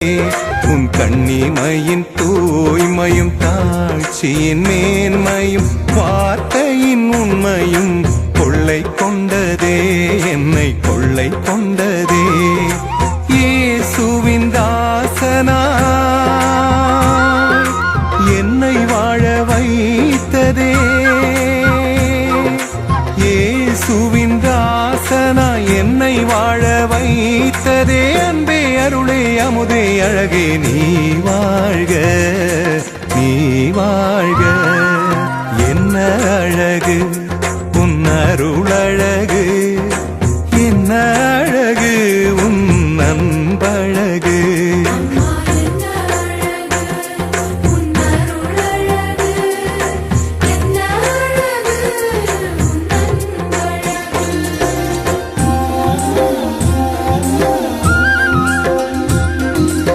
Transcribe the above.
உன் கண்ணிமையின் தூய்மையும் தாழ்ச்சியின் மேன்மையும் வார்த்தையின் உண்மையும் கொள்ளை கொண்டதே என்னை கொள்ளை கொண்டதே. இயேசுவின் தாசனா என்னை வாழ வைத்ததே. இயேசுவின் தாசனா என்னை வாழ வைத்ததே அன்பே. அருளே அமுதே அழகே நீ வாழ்க நீ வாழ்க. என்ன அழகு? உன் அருள் அழகு